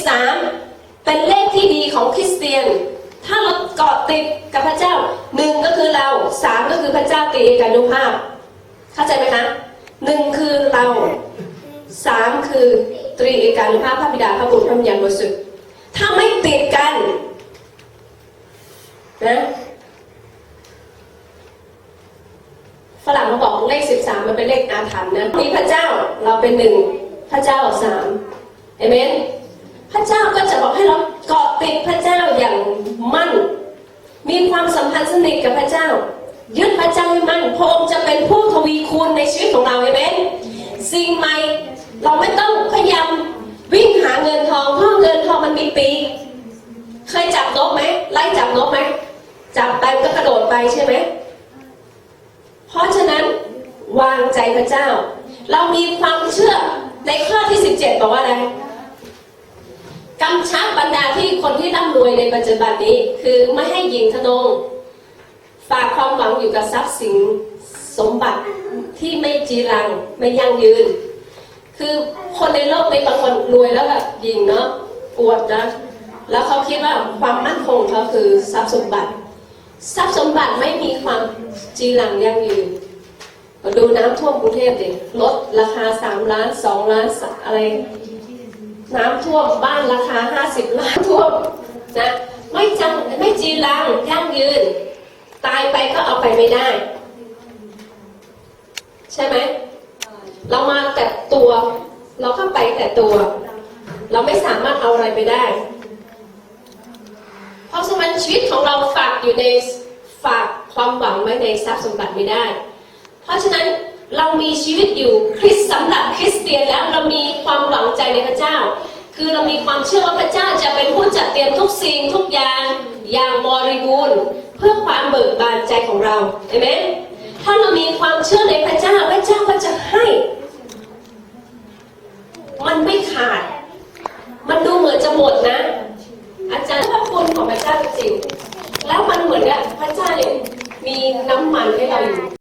13 เป็นเลขที่ดีของคริสเตียน ถ้าเราเกาะติดกับพระเจ้าหนึ่งก็คือเราสามก็คือพระเจ้าตรีเอกานุภาพ เข้าใจไหมคะหนึ่งคือเราสามคือตรีเอกานุภาพพระบิดาพระบุตรพระวิญญาณบริสุทธิ์ถ้าไม่ติดกันนะฝรั่งเขาบอกเลขสิบสามมันเป็นเลขอาถรรพ์นะมีพระเจ้าเราเป็นหนึ่งพระเจ้าสามเอเมน พระเจ้าก็จะบอกให้เราเกาะติดพระเจ้าอย่างมั่น มีความสัมพันธ์สนิทกับพระเจ้า ยึดพระเจ้าให้มั่นพระองค์จะเป็นผู้ทวีคูณในชีวิตของเราเอเมนสิ่งใหม่เราไม่ต้องพยายามวิ่งหาเงินทองเพราะเงินทองมันมีปีเคยจับนกไหมไล่จับนกไหมจับไปก็กระโดดไปใช่ไหมเพราะฉะนั้นวางใจพระเจ้า เรามีความเชื่อในข้อที่ 17บอกว่าอะไร กำชับบรรดาที่คนที่ร่ำรวยในปัจจุบันนี้ คือไม่ให้ยิงทะนง ฝากความหวังอยู่กับทรัพย์สินสมบัติที่ไม่จีรังไม่ยั่งยืน คือคนในโลกในบางคนรวยแล้วแบบยิงเนาะอวดนะ แล้วเขาคิดว่าความมั่นคงของเขาคือทรัพย์สมบัติ ทรัพย์สมบัติไม่มีความจีรังยั่งยืนมาดูน้ำท่วมกรุงเทพดิลดราคาสามล้านสองล้านอะไร น้ำท่วมบ้านราคาห้าสิบล้านท่วมนะไม่จังไม่จีรังยั่งยืน ตายไปก็เอาไปไม่ได้ ใช่ไหม เรามาแต่ตัว เราก็ไปแต่ตัว เราไม่สามารถเอาอะไรไปได้ เพราะฉะนั้นชีวิตของเราฝากอยู่ในฝากความหวังไว้ในทรัพย์สมบัติไม่ได้ เพราะฉะนั้นเรามีชีวิตอยู่คริสสำหรับคริส เตียนแล้วเรามีความหวังใจในพระเจ้า คือเรามีความเชื่อว่าพระเจ้าจะเป็นผู้จัดเตรียมทุกสิ่งทุกอย่างอย่างบริบูรณ์เพื่อความเบิกบานใจของเราเห็นไหมถ้าเรามีความเชื่อในพระเจ้าพระเจ้าก็จะให้ มันไม่ขาด มันดูเหมือนจะหมดนะ อาจารย์พระคุณของพระเจ้าจริงแล้วมันเหมือนกับพระเจ้าเนี่ยมีน้ำมันให้เราอยู่